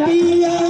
দিয়া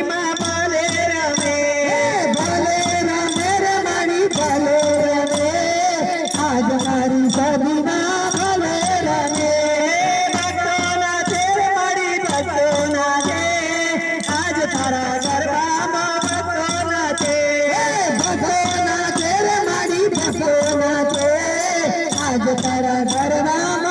મારા ગરબામાં બસો નાચે બસો નાચે રે મારી બસો નાચે આજ તારા ગરબામાં